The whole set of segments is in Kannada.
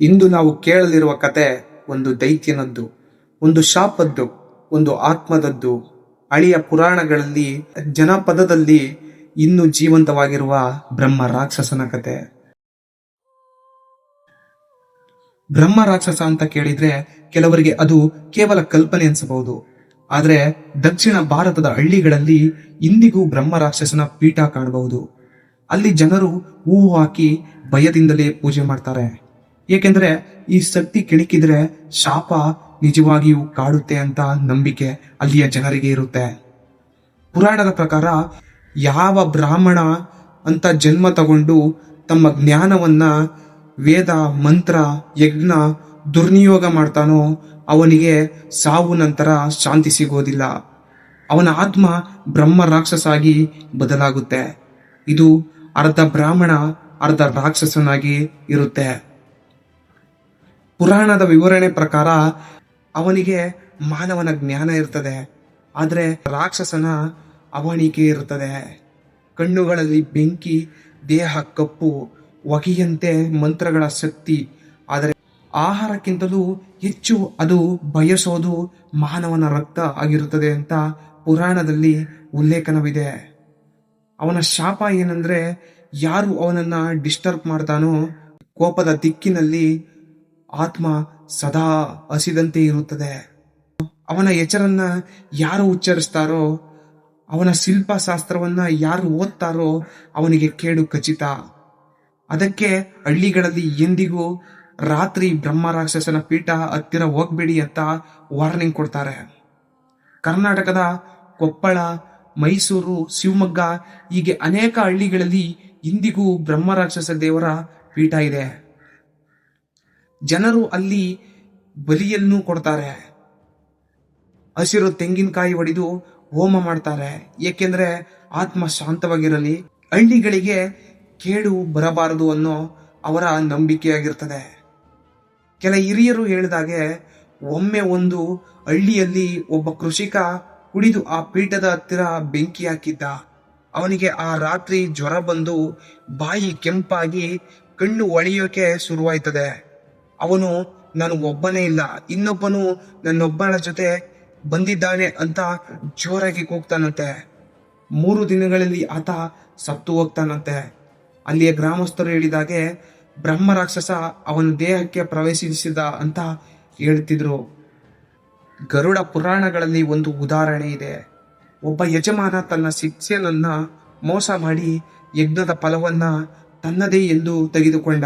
ಇಂದು ನಾವು ಕೇಳಲಿರುವ ಕತೆ ಒಂದು ದೈತ್ಯನದ್ದು, ಒಂದು ಶಾಪದ್ದು, ಒಂದು ಆತ್ಮದದ್ದು. ಅಳಿಯ ಪುರಾಣಗಳಲ್ಲಿ, ಜನಪದದಲ್ಲಿ ಇನ್ನೂ ಜೀವಂತವಾಗಿರುವ ಬ್ರಹ್ಮ ರಾಕ್ಷಸನ ಕತೆ. ಬ್ರಹ್ಮ ರಾಕ್ಷಸ ಅಂತ ಕೇಳಿದ್ರೆ ಕೆಲವರಿಗೆ ಅದು ಕೇವಲ ಕಲ್ಪನೆ ಅನ್ಸಬಹುದು. ಆದರೆ ದಕ್ಷಿಣ ಭಾರತದ ಹಳ್ಳಿಗಳಲ್ಲಿ ಇಂದಿಗೂ ಬ್ರಹ್ಮ ರಾಕ್ಷಸನ ಪೀಠ ಕಾಣಬಹುದು. ಅಲ್ಲಿ ಜನರು ಹೂವು ಹಾಕಿ ಭಯದಿಂದಲೇ ಪೂಜೆ ಮಾಡ್ತಾರೆ. ಏಕೆಂದ್ರೆ ಈ ಶಕ್ತಿ ಕೆಣಕಿದ್ರೆ ಶಾಪ ನಿಜವಾಗಿಯೂ ಕಾಡುತ್ತೆ ಅಂತ ನಂಬಿಕೆ ಅಲ್ಲಿಯ ಜನರಿಗೆ ಇರುತ್ತೆ. ಪುರಾಣದ ಪ್ರಕಾರ ಯಾವ ಬ್ರಾಹ್ಮಣ ಅಂತ ಜನ್ಮ ತಗೊಂಡು ತಮ್ಮ ಜ್ಞಾನವನ್ನ ವೇದ, ಮಂತ್ರ, ಯಜ್ಞ, ದುರ್ನಿಯೋಗ ಮಾಡ್ತಾನೋ ಅವನಿಗೆ ಸಾವು ನಂತರ ಶಾಂತಿ ಸಿಗೋದಿಲ್ಲ. ಅವನ ಆತ್ಮ ಬ್ರಹ್ಮ ರಾಕ್ಷಸಾಗಿ ಬದಲಾಗುತ್ತೆ. ಇದು ಅರ್ಧ ಬ್ರಾಹ್ಮಣ, ಅರ್ಧ ರಾಕ್ಷಸನಾಗಿ ಇರುತ್ತೆ. ಪುರಾಣದ ವಿವರಣೆ ಪ್ರಕಾರ ಅವನಿಗೆ ಮಾನವನ ಜ್ಞಾನ ಇರ್ತದೆ, ಆದರೆ ರಾಕ್ಷಸನ ಅವಣಿಕೆ ಇರುತ್ತದೆ ಕಣ್ಣುಗಳಲ್ಲಿ ಬೆಂಕಿ, ದೇಹ ಕಪ್ಪು, ಒಗೆಯಂತೆ ಮಂತ್ರಗಳ ಶಕ್ತಿ, ಆದರೆ ಆಹಾರಕ್ಕಿಂತಲೂ ಹೆಚ್ಚು ಅದು ಬಯಸೋದು ಮಾನವನ ರಕ್ತ ಆಗಿರುತ್ತದೆ ಅಂತ ಪುರಾಣದಲ್ಲಿ ಉಲ್ಲೇಖನವಿದೆ. ಅವನ ಶಾಪ ಏನಂದ್ರೆ ಯಾರು ಅವನನ್ನ ಡಿಸ್ಟರ್ಬ್ ಮಾಡ್ತಾನೋ, ಕೋಪದ ದಿಕ್ಕಿನಲ್ಲಿ ಆತ್ಮ ಸದಾ ಹಸಿದಂತೆ ಇರುತ್ತದೆ. ಅವನ ಹೆಸರನ್ನ ಯಾರು ಉಚ್ಚರಿಸ್ತಾರೋ, ಅವನ ಶಿಲ್ಪಶಾಸ್ತ್ರವನ್ನ ಯಾರು ಓದ್ತಾರೋ ಅವನಿಗೆ ಕೇಡು ಖಚಿತ. ಅದಕ್ಕೆ ಹಳ್ಳಿಗಳಲ್ಲಿ ಎಂದಿಗೂ ರಾತ್ರಿ ಬ್ರಹ್ಮ ರಾಕ್ಷಸನ ಪೀಠ ಹತ್ತಿರ ಹೋಗ್ಬೇಡಿ ಅಂತ ವಾರ್ನಿಂಗ್ ಕೊಡ್ತಾರೆ. ಕರ್ನಾಟಕದ ಕೊಪ್ಪಳ, ಮೈಸೂರು, ಶಿವಮೊಗ್ಗ ಹೀಗೆ ಅನೇಕ ಹಳ್ಳಿಗಳಲ್ಲಿ ಇಂದಿಗೂ ಬ್ರಹ್ಮ ರಾಕ್ಷಸ ದೇವರ ಪೀಠ ಇದೆ. ಜನರು ಅಲ್ಲಿ ಬಲಿಯನ್ನು ಕೊಡ್ತಾರೆ. ಹಸಿರು ತೆಂಗಿನಕಾಯಿ ಹೊಡೆದು ಹೋಮ ಮಾಡ್ತಾರೆ. ಏಕೆಂದ್ರೆ ಆತ್ಮ ಶಾಂತವಾಗಿರಲಿ, ಹಳ್ಳಿಗಳಿಗೆ ಕೇಡು ಬರಬಾರದು ಅನ್ನೋ ಅವರ ನಂಬಿಕೆಯಾಗಿರ್ತದೆ. ಕೆಲ ಹಿರಿಯರು ಹೇಳಿದಾಗೆ, ಒಮ್ಮೆ ಒಂದು ಹಳ್ಳಿಯಲ್ಲಿ ಒಬ್ಬ ಕೃಷಿಕ ಕುಡಿದು ಆ ಪೀಠದ ಹತ್ತಿರ ಬೆಂಕಿ ಹಾಕಿದ್ದ. ಅವನಿಗೆ ಆ ರಾತ್ರಿ ಜ್ವರ ಬಂದು ಬಾಯಿ ಕೆಂಪಾಗಿ ಕಣ್ಣು ಒಳೆಯೋಕೆ ಶುರುವಾಯ್ತದೆ. ಅವನು, ನಾನು ಒಬ್ಬನೇ ಇಲ್ಲ. ಇನ್ನೊಬ್ಬನು ನನ್ನೊಬ್ಬನ ಜೊತೆ ಬಂದಿದ್ದಾನೆ ಅಂತ ಜೋರಾಗಿ ಕೂಗ್ತಾನಂತೆ. ಮೂರು ದಿನಗಳಲ್ಲಿ ಆತ ಸತ್ತು ಹೋಗ್ತಾನಂತೆ. ಅಲ್ಲಿಯ ಗ್ರಾಮಸ್ಥರು ಹೇಳಿದಾಗೆ, ಬ್ರಹ್ಮ ರಾಕ್ಷಸ ಅವನ ದೇಹಕ್ಕೆ ಪ್ರವೇಶಿಸಿದ ಅಂತ ಹೇಳ್ತಿದ್ರು. ಗರುಡ ಪುರಾಣಗಳಲ್ಲಿ ಒಂದು ಉದಾಹರಣೆ ಇದೆ. ಒಬ್ಬ ಯಜಮಾನ ತನ್ನ ಶಿಕ್ಷೆಯನ್ನ ಮೋಸ ಮಾಡಿ ಯಜ್ಞದ ಫಲವನ್ನ ತನ್ನದೇ ಎಂದು ತೆಗೆದುಕೊಂಡ.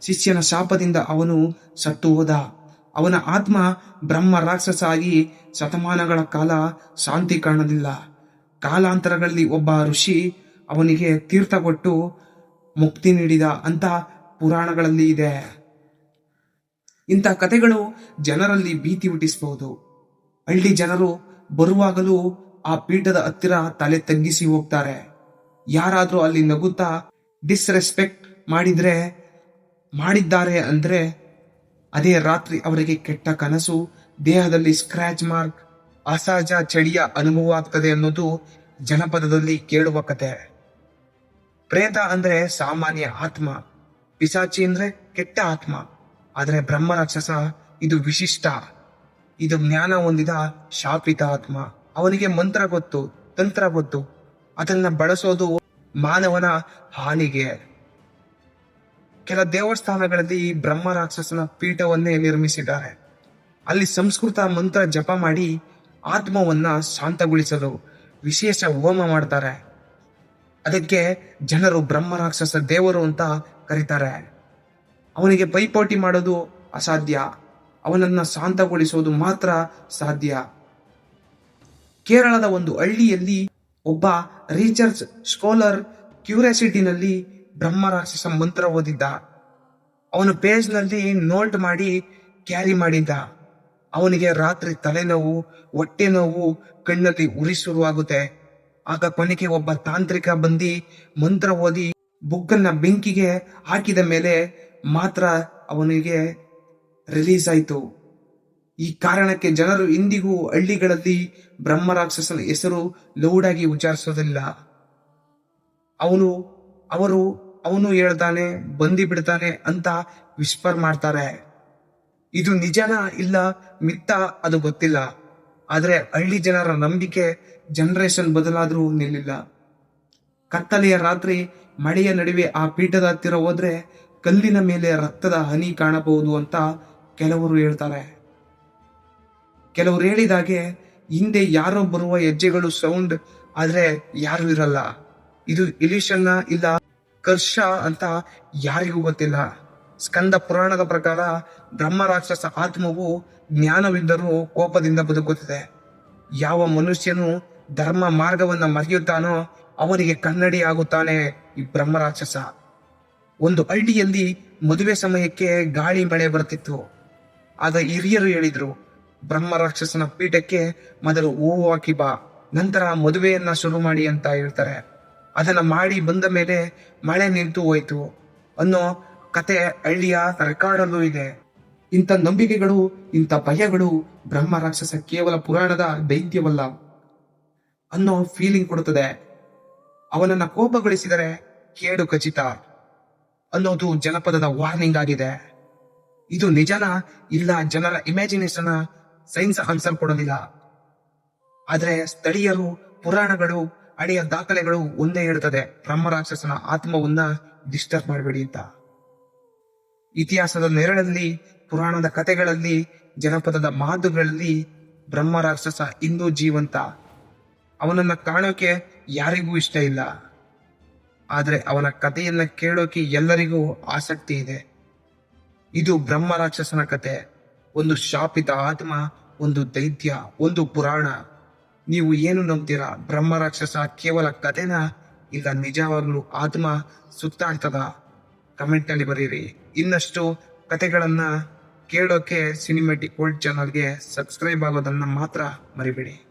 ಶಿಷ್ಯನ ಶಾಪದಿಂದ ಅವನು ಸತ್ತು ಹೋದ. ಅವನ ಆತ್ಮ ಬ್ರಹ್ಮ ರಾಕ್ಷಸ ಆಗಿ ಶತಮಾನಗಳ ಕಾಲ ಶಾಂತಿ ಕಾಣಲಿಲ್ಲ. ಕಾಲಾಂತರಗಳಲ್ಲಿ ಒಬ್ಬ ಋಷಿ ಅವನಿಗೆ ತೀರ್ಥ ಕೊಟ್ಟು ಮುಕ್ತಿ ನೀಡಿದ ಅಂತ ಪುರಾಣಗಳಲ್ಲಿ ಇದೆ. ಇಂಥ ಕಥೆಗಳು ಜನರಲ್ಲಿ ಭೀತಿ ಹುಟ್ಟಿಸಬಹುದು. ಹಳ್ಳಿ ಜನರು ಬರುವಾಗಲೂ ಆ ಪೀಠದ ಹತ್ತಿರ ತಲೆ ತಗ್ಗಿಸಿ ಹೋಗ್ತಾರೆ. ಯಾರಾದರೂ ಅಲ್ಲಿ ನಗುತ್ತಾ ಡಿಸ್ರೆಸ್ಪೆಕ್ಟ್ ಮಾಡಿದ್ರೆ ಮಾಡಿದ್ದಾರೆ ಅಂದರೆ ಅದೇ ರಾತ್ರಿ ಅವರಿಗೆ ಕೆಟ್ಟ ಕನಸು, ದೇಹದಲ್ಲಿ ಸ್ಕ್ರ್ಯಾಚ್ ಮಾರ್ಕ್ ಅಸಹಜ ಚಳಿಯ ಅನುಭವ ಆಗ್ತದೆ ಅನ್ನೋದು ಜನಪದದಲ್ಲಿ ಕೇಳುವ ಕತೆ. ಪ್ರೇತ ಅಂದ್ರೆ ಸಾಮಾನ್ಯ ಆತ್ಮ ಪಿಸಾಚಿ ಅಂದ್ರೆ ಕೆಟ್ಟ ಆತ್ಮ, ಆದರೆ ಬ್ರಹ್ಮ ರಾಕ್ಷಸ ಇದು ವಿಶಿಷ್ಟ. ಇದು ಜ್ಞಾನ ಹೊಂದಿದ ಶಾಪಿತ ಆತ್ಮ. ಅವನಿಗೆ ಮಂತ್ರ ಗೊತ್ತು, ತಂತ್ರ ಗೊತ್ತು. ಅದನ್ನ ಬಳಸೋದು ಮಾನವನ ಹಾನಿಗೆ. ಕೆಲ ದೇವಸ್ಥಾನಗಳಲ್ಲಿ ಈ ಬ್ರಹ್ಮ ರಾಕ್ಷಸನ ಪೀಠವನ್ನೇ ನಿರ್ಮಿಸಿದ್ದಾರೆ. ಅಲ್ಲಿ ಸಂಸ್ಕೃತ ಮಂತ್ರ ಜಪ ಮಾಡಿ ಆತ್ಮವನ್ನ ಶಾಂತಗೊಳಿಸಲು ವಿಶೇಷ ಹೋಮ ಮಾಡ್ತಾರೆ. ಅದಕ್ಕೆ ಜನರು ಬ್ರಹ್ಮ ರಾಕ್ಷಸ ದೇವರು ಅಂತ ಕರೀತಾರೆ. ಅವನಿಗೆ ಪೈಪೋಟಿ ಮಾಡೋದು ಅಸಾಧ್ಯ. ಅವನನ್ನ ಶಾಂತಗೊಳಿಸೋದು ಮಾತ್ರ ಸಾಧ್ಯ. ಕೇರಳದ ಒಂದು ಹಳ್ಳಿಯಲ್ಲಿ ಒಬ್ಬ ರಿಸರ್ಚ್ ಸ್ಕೋಲರ್ ಕ್ಯೂರಿಯಾಸಿಟಿನಲ್ಲಿ ಬ್ರಹ್ಮ ರಾಕ್ಷಸ ಮಂತ್ರ ಓದಿದ್ದ. ಅವನು ಪೇಜ್ನಲ್ಲಿ ನೋಲ್ಟ್ ಮಾಡಿ ಕ್ಯಾರಿ ಮಾಡಿದ್ದ. ಅವನಿಗೆ ರಾತ್ರಿ ತಲೆನೋವು, ಹೊಟ್ಟೆ ನೋವು, ಕಣ್ಣಲ್ಲಿ ಉರಿ ಶುರುವಾಗುತ್ತೆ. ಆಗ ಕೊನೆಗೆ ಒಬ್ಬ ತಾಂತ್ರಿಕ ಬಂದಿ ಮಂತ್ರ ಓದಿ ಬುಕ್ಕನ್ನ ಬೆಂಕಿಗೆ ಹಾಕಿದ ಮೇಲೆ ಮಾತ್ರ ಅವನಿಗೆ ರಿಲೀಸ್ ಆಯಿತು. ಈ ಕಾರಣಕ್ಕೆ ಜನರು ಇಂದಿಗೂ ಹಳ್ಳಿಗಳಲ್ಲಿ ಬ್ರಹ್ಮ ರಾಕ್ಷಸನ ಹೆಸರು ಲೌಡಾಗಿ ಉಚ್ಚಾರಿಸೋದಿಲ್ಲ. ಅವನು, ಅವರು ಅವನು ಹೇಳ್ತಾನೆ ಬಂದಿ ಬಿಡ್ತಾನೆ ಅಂತ ವಿಸ್ಪರ್ ಮಾಡ್ತಾರೆ. ಇದು ನಿಜನ ಇಲ್ಲ ಮಿತ್ತ ಅದು ಗೊತ್ತಿಲ್ಲ. ಆದ್ರೆ ಹಳ್ಳಿ ಜನರ ನಂಬಿಕೆ ಜನರೇಷನ್ ಬದಲಾದ್ರೂ ನಿಲ್ಲಿಲ್ಲ. ಕತ್ತಲೆಯ ರಾತ್ರಿ ಮಳೆಯ ನಡುವೆ ಆ ಪೀಠದ ಹತ್ತಿರ ಹೋದ್ರೆ ಕಲ್ಲಿನ ಮೇಲೆ ರಕ್ತದ ಹನಿ ಕಾಣಬಹುದು ಅಂತ ಕೆಲವರು ಹೇಳ್ತಾರೆ. ಕೆಲವರು ಹೇಳಿದಾಗೆ, ಹಿಂದೆ ಯಾರೋ ಬರುವ ಹೆಜ್ಜೆಗಳು ಸೌಂಡ್ ಆದ್ರೆ ಯಾರು ಇರಲ್ಲ. ಇದು ಇಲಿಷನ್ನ ಇಲ್ಲ? ಕರ್ಷ ಅಂತ ಯಾರಿಗೂ ಗೊತ್ತಿಲ್ಲ. ಸ್ಕಂದ ಪುರಾಣದ ಪ್ರಕಾರ ಬ್ರಹ್ಮ ರಾಕ್ಷಸ ಆತ್ಮವು ಜ್ಞಾನವಿದ್ದರೂ ಕೋಪದಿಂದ ಬದುಕುತ್ತದೆ. ಯಾವ ಮನುಷ್ಯನು ಧರ್ಮ ಮಾರ್ಗವನ್ನ ಮರೆಯುತ್ತಾನೋ ಅವನಿಗೆ ಕನ್ನಡಿ ಆಗುತ್ತಾನೆ ಈ ಬ್ರಹ್ಮ ರಾಕ್ಷಸ. ಒಂದು ಹಳ್ಳಿಯಲ್ಲಿ ಮದುವೆ ಸಮಯಕ್ಕೆ ಗಾಳಿ ಮಳೆ ಬರ್ತಿತ್ತು ಆಗ ಹಿರಿಯರು ಹೇಳಿದ್ರು, ಬ್ರಹ್ಮ ರಾಕ್ಷಸನ ಪೀಠಕ್ಕೆ ಮೊದಲು ಹೂವು ಹಾಕಿ ಬಾ, ನಂತರ ಮದುವೆಯನ್ನ ಶುರು ಮಾಡಿ ಅಂತ ಹೇಳ್ತಾರೆ. ಅದನ್ನ ಮಾಡಿ ಬಂದ ಮೇಲೆ ಮಳೆ ನಿಂತು ಹೋಯ್ತು ಅನ್ನೋ ಕತೆ ಹಳ್ಳಿಯ ರೆಕಾರ್ಡಲ್ಲೂ ಇದೆ. ಇಂಥ ನಂಬಿಕೆಗಳು, ಇಂಥ ಭಯಗಳು ಬ್ರಹ್ಮ ರಾಕ್ಷಸ ಕೇವಲ ಪುರಾಣದ ದೈತ್ಯವಲ್ಲ ಅನ್ನೋ ಫೀಲಿಂಗ್ ಕೊಡುತ್ತದೆ. ಅವನನ್ನ ಕೋಪಗೊಳಿಸಿದರೆ ಕೇಡು ಖಚಿತ ಅನ್ನೋದು ಜನಪದದ ವಾರ್ನಿಂಗ್ ಆಗಿದೆ. ಇದು ನಿಜನ ಇಲ್ಲ, ಜನರ ಇಮ್ಯಾಜಿನೇಷನ್ ಸೈನ್ಸ್ ಆನ್ಸರ್ ಕೊಡೋದಿಲ್ಲ. ಆದ್ರೆ ಸ್ಥಳೀಯರು, ಪುರಾಣಗಳು ಹಳೆಯ ದಾಖಲೆಗಳು ಒಂದೇ ಇರುತ್ತದೆ. ಬ್ರಹ್ಮರಾಕ್ಷಸನ ಆತ್ಮವನ್ನ ಡಿಸ್ಟರ್ಬ್ ಮಾಡಬೇಡಿ ಅಂತ. ಇತಿಹಾಸದ ನೆರಳಲ್ಲಿ, ಪುರಾಣದ ಕಥೆಗಳಲ್ಲಿ, ಜನಪದದ ಮಾತುಗಳಲ್ಲಿ ಬ್ರಹ್ಮರಾಕ್ಷಸ ಜೀವಂತ. ಅವನನ್ನ ಕಾಣೋಕೆ ಯಾರಿಗೂ ಇಷ್ಟ ಇಲ್ಲ. ಆದರೆ ಅವನ ಕಥೆಯನ್ನ ಕೇಳೋಕೆ ಎಲ್ಲರಿಗೂ ಆಸಕ್ತಿ ಇದೆ. ಇದು ಬ್ರಹ್ಮರಾಕ್ಷಸನ ಕತೆ ಒಂದು ಶಾಪಿತ ಆತ್ಮ, ಒಂದು ದೈತ್ಯ, ಒಂದು ಪುರಾಣ. ನೀವು ಏನು ನಂಬ್ತೀರಾ? ಬ್ರಹ್ಮ ರಾಕ್ಷಸ ಕೇವಲ ಕಥೆನ? ಇಲ್ಲ ನಿಜವಾಗ್ಲೂ ಆತ್ಮ ಸುತ್ತಾಡ್ತದ? ಕಮೆಂಟ್ನಲ್ಲಿ ಬರೀರಿ. ಇನ್ನಷ್ಟು ಕತೆಗಳನ್ನ ಕೇಳೋಕೆ ಸಿನಿಮೆಟಿಕ್ ವರ್ಲ್ಡ್ ಚಾನಲ್ಗೆ ಸಬ್ಸ್ಕ್ರೈಬ್ ಆಗೋದನ್ನ ಮಾತ್ರ ಮರಿಬೇಡಿ.